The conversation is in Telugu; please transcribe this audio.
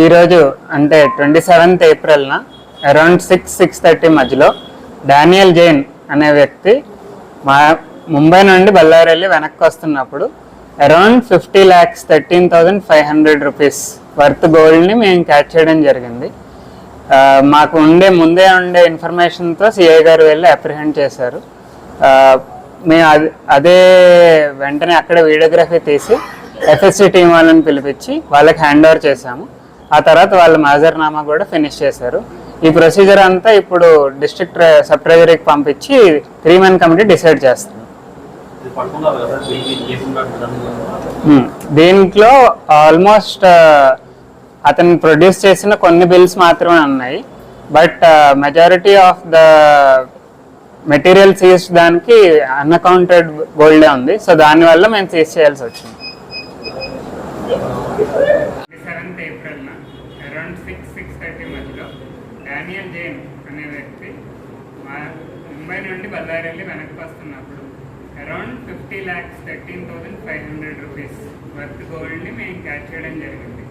ఈరోజు అంటే ట్వంటీ సెవెంత్ ఏప్రిల్న అరౌండ్ సిక్స్ సిక్స్ థర్టీ మధ్యలో డానియల్ జైన్ అనే వ్యక్తి మా ముంబై నుండి బళ్ళారి వెళ్ళి వెనక్కి వస్తున్నప్పుడు around fifty lakhs thirteen thousand five hundred rupees worth గోల్డ్ని మేము క్యాచ్ చేయడం జరిగింది. మాకు ఉండే ముందే ఉండే ఇన్ఫర్మేషన్తో సిఐ గారు వెళ్ళి అప్రిహెండ్ చేశారు. మేము అది అదే వెంటనే అక్కడ వీడియోగ్రఫీ తీసి ఎఫ్ఎస్సి టీం వాళ్ళని పిలిపించి వాళ్ళకి హ్యాండ్ ఓవర్ చేశాము. ఆ తర్వాత వాళ్ళ మాజర్నామా కూడా ఫినిష్ చేశారు. ఈ ప్రొసీజర్ అంతా ఇప్పుడు డిస్ట్రిక్ట్ సబ్ ట్రెజరీకి పంపించి త్రీ మెన్ కమిటీ డిసైడ్ చేస్తుంది. దీంట్లో ఆల్మోస్ట్ అతను ప్రొడ్యూస్ చేసిన కొన్ని బిల్స్ మాత్రమే ఉన్నాయి. But majority of the material seize దానికి అన్అకౌంటెడ్ గోల్డే ఉంది. సో దానివల్ల మేము సీజ్ చేయాల్సి వచ్చింది. అరౌండ్ సిక్స్ సిక్స్ థర్టీ మధ్యలో. డానియల్ జైన్ అనే వ్యక్తి మా ముంబై నుండి బళ్ళారి వెళ్ళి వెనక్కి వస్తున్నప్పుడు around fifty lakhs thirteen thousand five hundred rupees worth గోల్డ్ని మేము క్యాచ్ చేయడం జరిగింది.